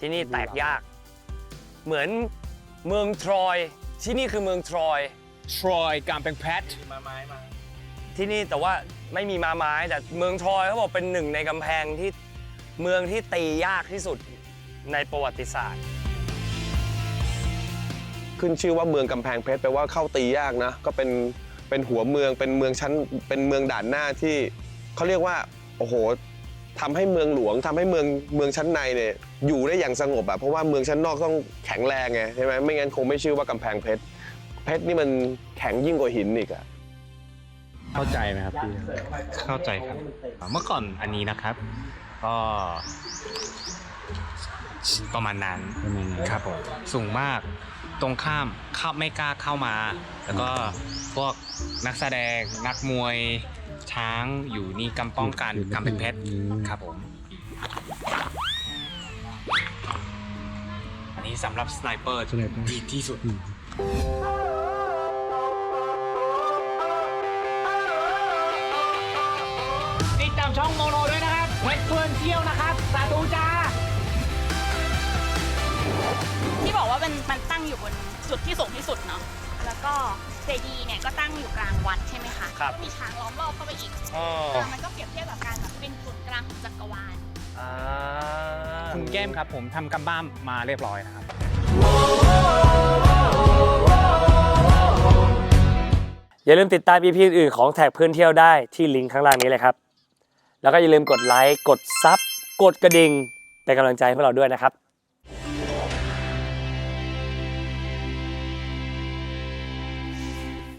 ที่นี่แตกยาก เหมือนเมืองทรอย ที่นี่คือเมืองทรอย ทรอยกำแพงเพชรที่นี่แต่ว่าไม่มีมาไม้แต่เมืองทรอยเขาบอกเป็นหนึ่งในกำแพงที่เมืองที่ตียากที่สุดในประวัติศาสตร์ ขึ้นชื่อว่าเมืองกำแพงเพชรแปลว่าเข้าตียากนะ ก็เป็นเป็นหัวเมืองเป็นเมืองชั้นเป็นเมืองด่านหน้าที่เขาเรียกว่าโอ้โห ทำให้เมืองหลวงทำให้เมืองเมืองชั้นในเนี่ยอยู่ได้อย่างสงบอะเพราะว่าเมืองชั้นนอกต้องแข็งแรงไงใช่ไหมไม่งั้นคงไม่ชื่อว่ากำแพงเพชรเพชรนี่มันแข็งยิ่งกว่าหินอีกอะ เข้าใจไหมครับพี่ เข้าใจครับ เมื่อก่อนอันนี้นะครับ ก็ ประมาณนั้นประมาณนั้น ครับผมสูงมากตรงข้ามเข้าไม่กล้าเข้ามา แล้วก็พวกนักแสดงนักมวยช้างอยู่นี่กำป้องกันกำเป็นเพชรครับผม อันนี้สำหรับสไนเปอร์สไนเปอร์ ดีที่สุดติดตามช่องโมโนด้วยนะครับเพชรเพื่อนเที่ยวนะครับ สาธุจ้า มันมันตั้งอยู่บนจุดที่สูงที่สุดเนาะแล้วก็เจดีย์เนี่ยก็ตั้งอยู่กลางวัดใช่ไหมคะครับก็มีช้างล้อมรอบเข้าไปอีกอ๋ออ่ามันก็เปรียบเทียบกับการแบบเป็นศูนย์กลางของจักรวาล อ่าคุณแก้มครับผมทำกัมบ้ามมาเรียบร้อยนะครับ อย่าลืมติดตาม EP อื่นๆของแท็กเพื่อนเที่ยวได้ที่ลิงก์ข้างล่างนี้เลยครับ แล้วก็อย่าลืมกดไลค์ กดซับ กดกระดิ่งเป็นกำลังใจให้พวกเราด้วยนะครับ